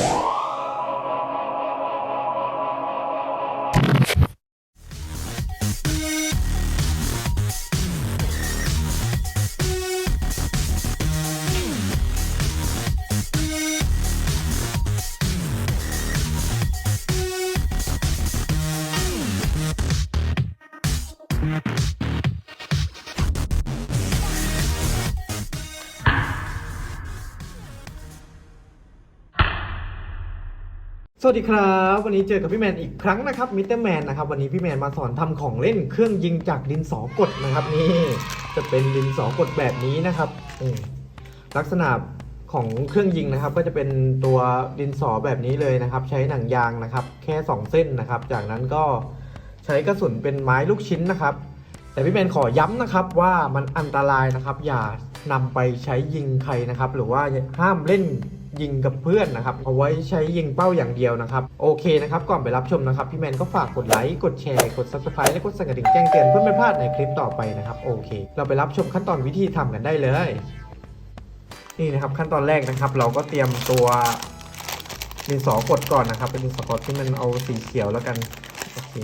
Wow. สวัสดีครับ วันนี้เจอกับพี่แมนอีกครั้งนะครับมิสเตอร์แมนนะครับวันนี้พี่แมนมาสอนทำของเล่นเครื่องยิงจากดินสอกดนะครับนี่จะเป็นดินสอกดแบบนี้นะครับลักษณะของเครื่องยิงนะครับ ก็จะเป็นตัวดินสอแบบนี้เลยนะครับ ใช้หนังยางนะครับ แค่ 2 เส้นนะครับ จากนั้นก็ใช้กระสุนเป็นไม้ลูกชิ้นนะครับ แต่พี่แมนขอย้ำนะครับว่ามันอันตรายนะครับ อย่านำไปใช้ยิงใครนะครับ หรือว่าห้ามเล่น ยิงกับเพื่อนนะครับ เอาไว้ใช้ยิงเป้าอย่างเดียวนะครับ โอเคนะครับ ก่อนไปรับชมนะครับ พี่แมนก็ฝากกดไลค์ กดแชร์ กด subscribe และกดสั่นกระดิ่งแจ้งเตือนเพื่อไม่พลาดในคลิปต่อไปนะครับ โอเค เราไปรับชมขั้นตอนวิธีทำกันได้เลย นี่นะครับขั้นตอนแรกนะครับ เราก็เตรียมตัวดินสอกดก่อนนะครับ เป็นดินสอกดที่มันเอาสีเขียวแล้วกัน โอเค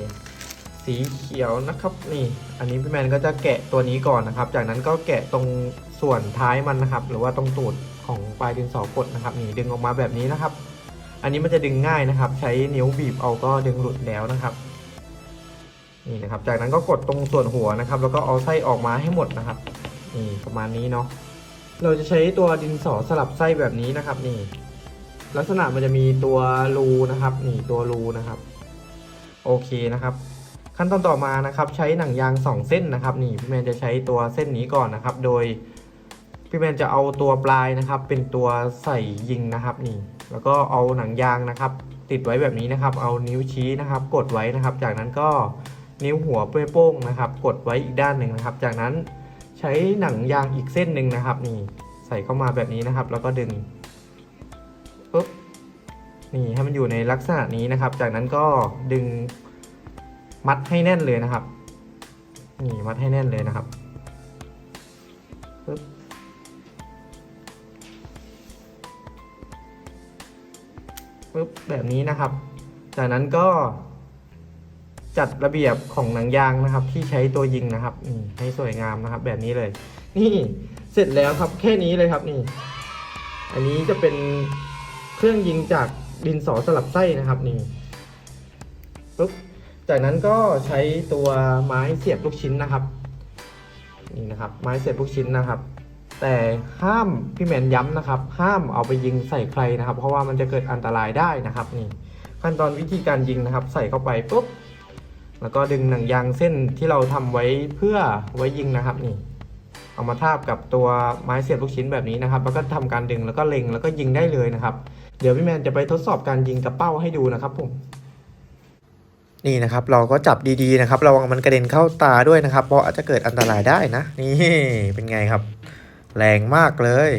สีเขียวนะครับ นี่ อันนี้พี่แมนก็จะแกะตัวนี้ก่อนนะครับ จากนั้นก็แกะตรงส่วนท้ายมันนะครับ หรือว่าตรงตูด ของปลายดินสอกดนะครับนี่ดึงออกมาแบบนี้นะครับ อันนี้มันจะดึงง่ายนะครับ ใช้นิ้วบีบเอาก็ดึงหลุดแล้วนะครับนี่นะครับ จากนั้นก็กดตรงส่วนหัวนะครับ แล้วก็เอาไส้ออกมาให้หมดนะครับนี่ประมาณนี้เนาะเราจะใช้ตัวดินสอสลับไส้แบบนี้นะครับนี่ ลักษณะมันจะมีตัวรูนะครับ นี่ตัวรูนะครับ โอเคนะครับ ขั้นตอนต่อมานะครับ ใช้หนังยาง 2 เส้นนะครับ นี่พี่แมนจะใช้ตัวเส้นนี้ก่อนนะครับ โดย พี่แมนจะเอาตัวปลายนะครับ เป็นตัวใส่ยิงนะครับนี่ แล้วก็เอาหนังยางนะครับ ติดไว้แบบนี้นะครับ เอานิ้วชี้นะครับ กดไว้นะครับ จากนั้นก็นิ้วหัวโป้งนะครับ กดไว้อีกด้านหนึ่งนะครับ จากนั้นใช้หนังยางอีกเส้นหนึ่งนะครับ นี่ใส่เข้ามาแบบนี้นะครับ แล้วก็ดึงปุ๊บนี่ให้มันอยู่ในลักษณะนี้นะครับ จากนั้นก็ดึงมัดให้แน่นเลยนะครับ นี่มัดให้แน่นเลยนะครับปึ๊บ ปึ๊บแบบนี้นะครับ จากนั้นก็จัดระเบียบของหนังยางนะครับ ที่ใช้ตัวยิงนะครับนี่ให้สวยงามนะครับ แบบนี้เลย นี่เสร็จแล้วครับแค่นี้เลยครับนี่ อันนี้จะเป็นเครื่องยิงจากดินสอสลับไส้นะครับนี่ปึ๊บจากนั้นก็ใช้ตัวไม้เสียบลูกชิ้นนะครับ นี่นะครับ ไม้เสียบลูกชิ้นนะครับ แต่ห้ามพี่แมนย้ำนะครับ ห้ามเอาไปยิงใส่ใครนะครับ เพราะว่ามันจะเกิดอันตรายได้นะครับนี่ขั้นตอนวิธีการยิงนะครับ ใส่เข้าไปปุ๊บแล้วก็ดึงหนังยางเส้นที่เราทำไว้เพื่อไว้ยิงนะครับนี่ เอามาทาบกับตัวไม้เสียบลูกชิ้นแบบนี้นะครับ แล้วก็ทำการดึงแล้วก็เล็งแล้วก็ยิงได้เลยนะครับ เดี๋ยวพี่แมนจะไปทดสอบการยิงกับเป้าให้ดูนะครับผมนี่นะครับเราก็จับดีๆนะครับ ระวังมันกระเด็นเข้าตาด้วยนะครับ เพราะอาจจะเกิดอันตรายได้นะ นี่เป็นไงครับ แรงมากเลย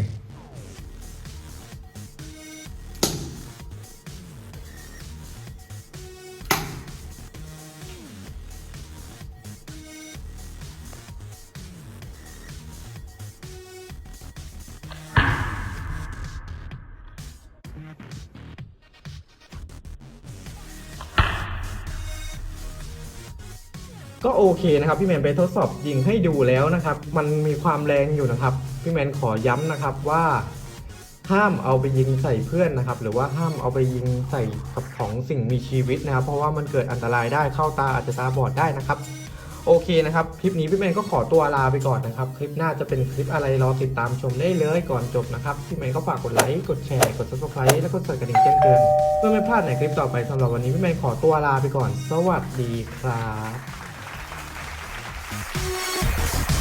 ก็โอเคนะครับ พี่แมนไปทดสอบยิงให้ดูแล้วนะครับ มันมีความแรงอยู่นะครับ พี่แมนขอย้ำนะครับว่าห้ามเอาไปยิงใส่เพื่อนนะครับ หรือว่าห้ามเอาไปยิงใส่กับของสิ่งมีชีวิตนะครับ เพราะว่ามันเกิดอันตรายได้เข้าตาอาจจะตาบอดได้นะครับ โอเคนะครับ คลิปนี้พี่แมนก็ขอตัวลาไปก่อนนะครับ คลิปหน้าจะเป็นคลิปอะไรรอติดตามชมได้เลยก่อนจบนะครับ พี่แมนก็ฝากกดไลค์กดแชร์กด subscribe และกดสั่นกระดิ่งแจ้งเตือนเพื่อไม่พลาดในคลิปต่อไปสำหรับวันนี้พี่แมนขอตัวลาไปก่อน สวัสดีครับ